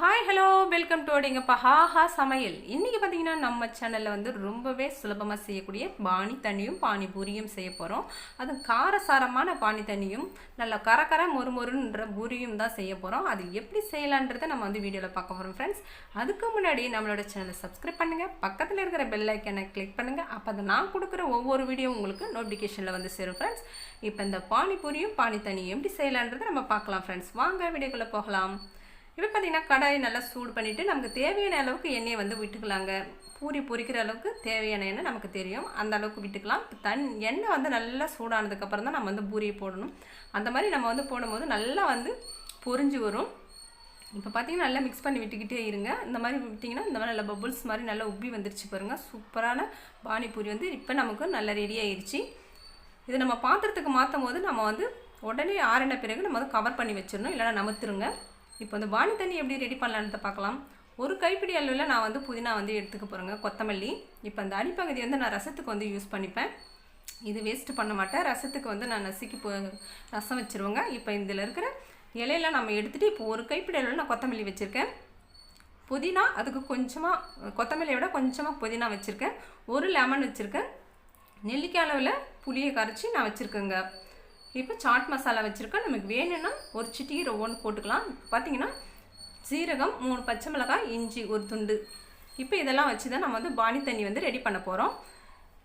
Hi hello welcome to எங்கப்பா ஹாஹா சமையல். இன்றைக்கி பார்த்தீங்கன்னா நம்ம சேனலில் வந்து ரொம்பவே சுலபமாக செய்யக்கூடிய பானி தண்ணியும் பானிபூரியும் செய்ய போகிறோம் அதுவும் காரசாரமான பானி தண்ணியும் நல்ல கரகர மொறுமொறுன்ற பூரியும் தான் செய்ய போகிறோம் அது எப்படி செய்யலான்றதை நம்ம வந்து வீடியோவில் பார்க்க போகிறோம் ஃப்ரெண்ட்ஸ் அதுக்கு முன்னாடி நம்மளோட சேனலை சப்ஸ்கிரைப் பண்ணுங்கள் பக்கத்தில் இருக்கிற பெல் ஐக்கனை கிளிக் பண்ணுங்கள் அப்போ அதை நான் கொடுக்குற ஒவ்வொரு வீடியோ உங்களுக்கு நோட்டிஃபிகேஷனில் வந்து சேரும் ஃப்ரெண்ட்ஸ் இப்போ இந்த பானிபூரியும் பானி தண்ணியும் எப்படி செய்யலான்றதை நம்ம பார்க்கலாம் ஃப்ரெண்ட்ஸ் வாங்க வீடியோக்குள்ளே போகலாம். இப்போ பார்த்தீங்கன்னா கடாயை நல்லா சூடு பண்ணிவிட்டு நமக்கு தேவையான அளவுக்கு எண்ணெயை வந்து விட்டுக்கலாங்க. பூரி பொரிக்கிற அளவுக்கு தேவையான எண்ணெய் நமக்கு தெரியும். அந்த அளவுக்கு விட்டுக்கலாம். தன் எண்ணெய் வந்து நல்லா சூடானதுக்கப்புறம் தான் நம்ம வந்து பூரியை போடணும். அந்த மாதிரி நம்ம வந்து போடும்போது நல்லா வந்து பொரிஞ்சு வரும். இப்போ பார்த்தீங்கன்னா நல்லா மிக்ஸ் பண்ணி விட்டுக்கிட்டே இருங்க. இந்த மாதிரி விட்டிங்கன்னா இந்த மாதிரி நல்லா பபுள்ஸ் மாதிரி நல்லா உப்பி வந்துருச்சு பாருங்கள் சூப்பரான பானிபூரி வந்து இப்போ நமக்கு நல்லா ரெடி ஆயிடுச்சு நம்ம பாத்திரத்துக்கு மாற்றும் போது நம்ம வந்து உடனே ஆறின பிறகு நம்ம வந்து கவர் பண்ணி வச்சிடணும். இல்லைனா நமுத்துருங்க. இப்போ இந்த வாணி தண்ணி எப்படி ரெடி பண்ணலான்னு பார்க்கலாம். ஒரு கைப்பிடி அளவில் நான் வந்து புதினா வந்து எடுத்துக்க போகிறேங்க கொத்தமல்லி. இப்போ அந்த அடிப்பகுதி வந்து நான் ரசத்துக்கு வந்து யூஸ் பண்ணிப்பேன். இது வேஸ்ட்டு பண்ண மாட்டேன். ரசத்துக்கு வந்து நான் நசுக்கி போ ரசம் வச்சுருவேங்க. இப்போ இதில் இருக்கிற இலையெல்லாம் நம்ம எடுத்துகிட்டு இப்போ ஒரு கைப்பிடி அளவில் நான் கொத்தமல்லி வச்சுருக்கேன். புதினா அதுக்கு கொஞ்சமாக கொத்தமல்லியை விட கொஞ்சமாக புதினா வச்சுருக்கேன். ஒரு லெமன் வச்சுருக்கேன். நெல்லிக்காய் அளவில் புளியை கரைச்சி நான் வச்சுருக்கேங்க. இப்போ சாட் மசாலா வச்சுருக்கேன் நமக்கு வேணும்னா ஒரு சிட்டிகை ஒவ்வொன்று போட்டுக்கலாம். பார்த்தீங்கன்னா சீரகம் மூணு பச்சை மிளகாய் இஞ்சி ஒரு துண்டு. இப்போ இதெல்லாம் வச்சு தான் நம்ம வந்து பானி தண்ணி வந்து ரெடி பண்ண போகிறோம்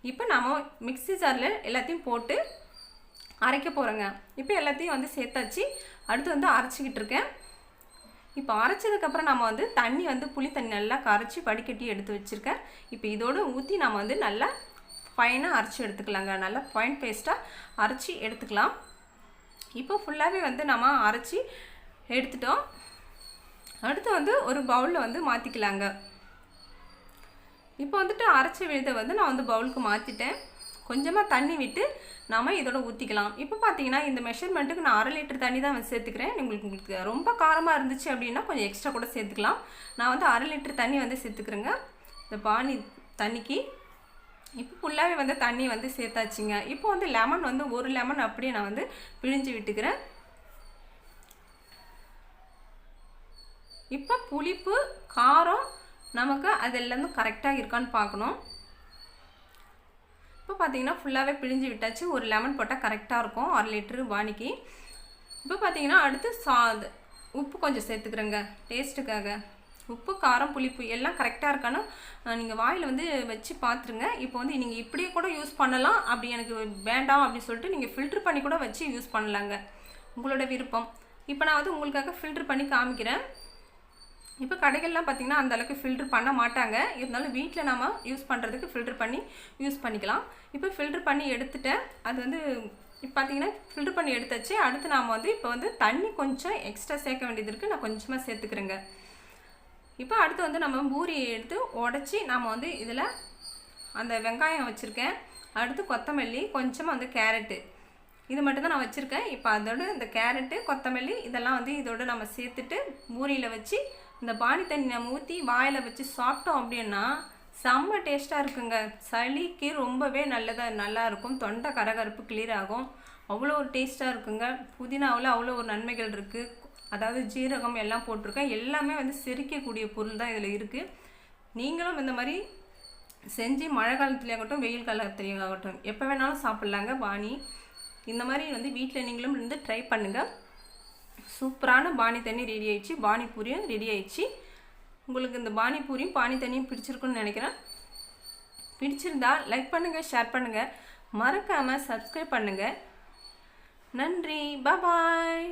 இப்போ நம்ம மிக்ஸி ஜாரில் எல்லாத்தையும் போட்டு அரைக்க போகிறோங்க இப்போ எல்லாத்தையும் வந்து சேர்த்தாச்சு. அடுத்து வந்து அரைச்சிக்கிட்டு இருக்கேன். இப்போ அரைச்சதுக்கப்புறம் நம்ம வந்து தண்ணி வந்து புளி தண்ணி நல்லா கரைச்சி வடிகட்டி எடுத்து வச்சுருக்கேன். இப்போ இதோடு ஊற்றி நம்ம வந்து நல்லா ஃபைனாக அரைச்சி எடுத்துக்கலாங்க. நல்லா ஃபைன் பேஸ்ட்டாக அரைச்சி எடுத்துக்கலாம். இப்போ ஃபுல்லாகவே வந்து நம்ம அரைச்சி எடுத்துட்டோம். அடுத்து வந்து ஒரு பவுலில் வந்து மாற்றிக்கலாங்க இப்போ வந்துட்டு அரைச்ச விழுதை வந்து நான் வந்து பவுலுக்கு மாற்றிட்டேன் கொஞ்சமாக தண்ணி விட்டு நாம் இதோட ஊற்றிக்கலாம் இப்போ பார்த்தீங்கன்னா இந்த மெஷர்மெண்ட்டுக்கு நான் அரை லிட்டர் தண்ணி தான் வந்து சேர்த்துக்கிறேன். உங்களுக்கு உங்களுக்கு ரொம்ப காரமாக இருந்துச்சு அப்படின்னா கொஞ்சம் எக்ஸ்ட்ரா கூட சேர்த்துக்கலாம். நான் வந்து அரை லிட்டர் தண்ணி வந்து சேர்த்துக்கிறேங்க. இந்த பானி தண்ணிக்கு இப்போ ஃபுல்லாகவே வந்து தண்ணி வந்து சேர்த்தாச்சுங்க. இப்போ வந்து லெமன் வந்து ஒரு லெமன் அப்படியே நான் வந்து பிழிஞ்சு விட்டுக்கிறேன். இப்போ புளிப்பு காரம் நமக்கு அது எல்லாமே கரெக்டாக இருக்கான்னு பார்க்கணும். இப்போ பார்த்தீங்கன்னா ஃபுல்லாகவே பிழிஞ்சு விட்டாச்சு. ஒரு லெமன் போட்டால் கரெக்டாக இருக்கும். அரை லிட்ரு பானிக்கு இப்போ பார்த்தீங்கன்னா அடுத்து சா உப்பு கொஞ்சம் சேர்த்துக்கிறேங்க. டேஸ்ட்டுக்காக உப்பு காரம் புளிப்பு எல்லாம் கரெக்டாக இருக்கான்னு நீங்கள் வாயில் வந்து வச்சு பார்த்துருங்க இப்போ வந்து நீங்கள் இப்படியே கூட யூஸ் பண்ணலாம். அப்படி எனக்கு வேண்டாம் அப்படின்னு சொல்லிட்டு நீங்கள் ஃபில்ட்ரு பண்ணி கூட வச்சு யூஸ் பண்ணலாங்க. உங்களோட விருப்பம். இப்போ நான் வந்து உங்களுக்காக ஃபில்ட்ரு பண்ணி காமிக்கிறேன். இப்போ கடைகள்லாம் பார்த்திங்கன்னா அந்தளவுக்கு ஃபில்ட்ரு பண்ண மாட்டாங்க. இருந்தாலும் வீட்டில் நாம் யூஸ் பண்ணுறதுக்கு ஃபில்ட்ரு பண்ணி யூஸ் பண்ணிக்கலாம். இப்போ ஃபில்ட்ரு பண்ணி எடுத்துட்டேன். அது வந்து இப்போ பார்த்தீங்கன்னா ஃபில்ட்ரு பண்ணி எடுத்தாச்சு. அடுத்து நாம் வந்து இப்போ வந்து தண்ணி கொஞ்சம் எக்ஸ்ட்ரா சேர்க்க வேண்டியது இருக்குது நான் கொஞ்சமாக சேர்த்துக்கிறேங்க. இப்போ அடுத்து வந்து நம்ம பூரியை எடுத்து உடச்சி நம்ம வந்து இதில் அந்த வெங்காயம் வச்சுருக்கேன். அடுத்து கொத்தமல்லி கொஞ்சமாக வந்து கேரட்டு. இது மட்டும்தான் நான் வச்சுருக்கேன். இப்போ அதோட இந்த கேரட்டு கொத்தமல்லி இதெல்லாம் வந்து இதோடு நம்ம சேர்த்துட்டு பூரியில் வச்சு இந்த பானி தண்ணி நம்ம ஊற்றி வாயில் வச்சு சாப்பிட்டோம் அப்படின்னா செம்ம டேஸ்ட்டாக இருக்குங்க. சளிக்கு ரொம்பவே நல்லதாக நல்லாயிருக்கும் தொண்டை கரகரப்பு கிளியர் ஆகும். அவ்வளோ ஒரு டேஸ்ட்டாக இருக்குங்க. புதினாவில் அவ்வளோ ஒரு நன்மைகள் இருக்குது அதாவது ஜீரகம் எல்லாம் போட்டிருக்கேன். எல்லாமே வந்து செரிக்கக்கூடிய பொருள் தான் இதில் இருக்குது நீங்களும் இந்த மாதிரி செஞ்சு மழை காலத்துலேயாகட்டும் வெயில் காலத்துலேயாகட்டும் எப்போ வேணாலும் சாப்பிட்லாங்க பாணி இந்த மாதிரி வந்து வீட்டில் நீங்களும் இருந்து ட்ரை பண்ணுங்கள் சூப்பரான பானி தண்ணி ரெடி ஆயிடுச்சு. பானிபூரியும் ரெடி ஆயிடுச்சு. உங்களுக்கு இந்த பானிபூரியும் பானி தண்ணியும் பிடிச்சிருக்குன்னு நினைக்கிறேன். பிடிச்சிருந்தா லைக் பண்ணுங்கள் ஷேர் பண்ணுங்கள் மறக்காமல் சப்ஸ்கிரைப் பண்ணுங்கள் நன்றி. பாய்